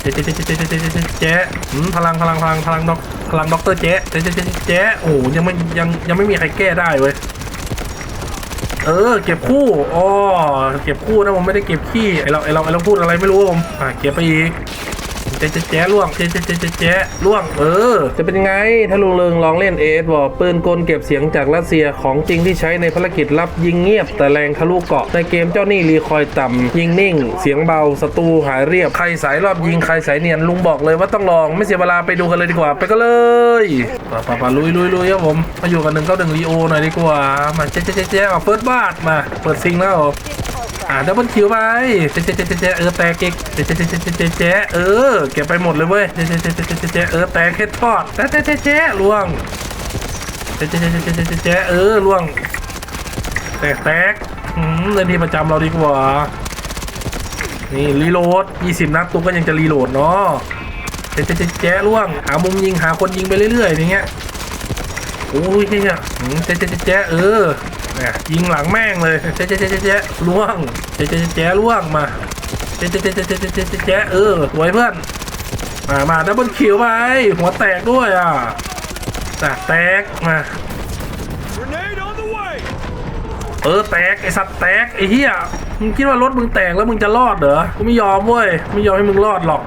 เจ๊เจ๊เจ๊เจ๊เจ๊เจ๊เจ๊เจ๊เจพลังพลังพลังพลังด็อกพลังด็อกเตอร์เจ๊เจ๊เจ๊เจ๊เจ๊โอ้ยังไม่ยังยังไม่มีใครแก้ได้เว้ยเออเก็บคู่อ๋อเก็บคู่นะผมไม่ได้เก็บขี้ไอเราไอเราไอเราพูดอะไรไม่รู้ผมอะเก็บไปอีก เจ๊เจ๊เจ๊ล่วงเจ๊เจ๊เจ๊เจ๊เจ๊ล่วงเออ จะเป็นยังไงถ้าลุงเริงลองเล่นเอสบอกปืนกลเก็บเสียงจากรัสเซียของจริงที่ใช้ในภารกิจลับยิงเงียบ แต่แรงทะลุเกาะในเกมเจ้าหนี้รีคอยต่ำยิงนิ่ง เสียงเบาศัตรูหายเรียบใครสายรอบยิงใครสายเนียนลุงบอกเลยว่าต้องลองไม่เสียเวลาไปดูกันเลยดีกว่าไปกันเลยป่าป่าป่าลุยลุยลุยครับผมมาอยู่กันหนึ่งเก้าหนึ่งรีโอหน่อยดีกว่ามาเจ๊เจ๊เจ๊เจ๊เอาเฟิร์สบาทมาเปิดซิงแล้ว อ่าดับเบิลคิวไปเจ๊เจ๊เจ๊เจ๊เออแตกเก๊กเจ๊เจ๊เจ๊เจ๊เจ๊เออเก็บไปหมดเลยเว้ยเจ๊เจ๊เจ๊เจ๊เจ๊เออแตกเฮ็ดทอดเจ๊เจ๊เจ๊เจ๊ล่วงเจ๊เจ๊เจ๊เจ๊เจ๊เจเออล่วงแตกแตกอืมเรื่องที่ประจำเราดีกว่านี่รีโหลด 20 นัดตุ๊กก็ยังจะรีโหลดเนาะเจ๊เจ๊เจ๊เจ๊ล่วงหามุมยิงหาคนยิงไปเรื่อยๆอย่างเงี้ยโอ้ยเฮียเจ๊เจ๊เจ๊เจ๊เออ ยิงหลังแม่งเลยเจ๊เจ๊เจ๊ล่วงเจ๊เจ๊เจ๊ล่วงมาเจ๊เจ๊เจ๊เจ๊เจ๊เออสวยเพื่อนมามาดับเบิลคิวไปหัวแตกด้วยอะแตกมาเออแตกไอสัตว์แตกไอเฮียมึงคิดว่ารถมึงแตกแล้วมึงจะรอดเหรอกูไม่ยอมเว้ยไม่ยอมให้มึงรอดหรอก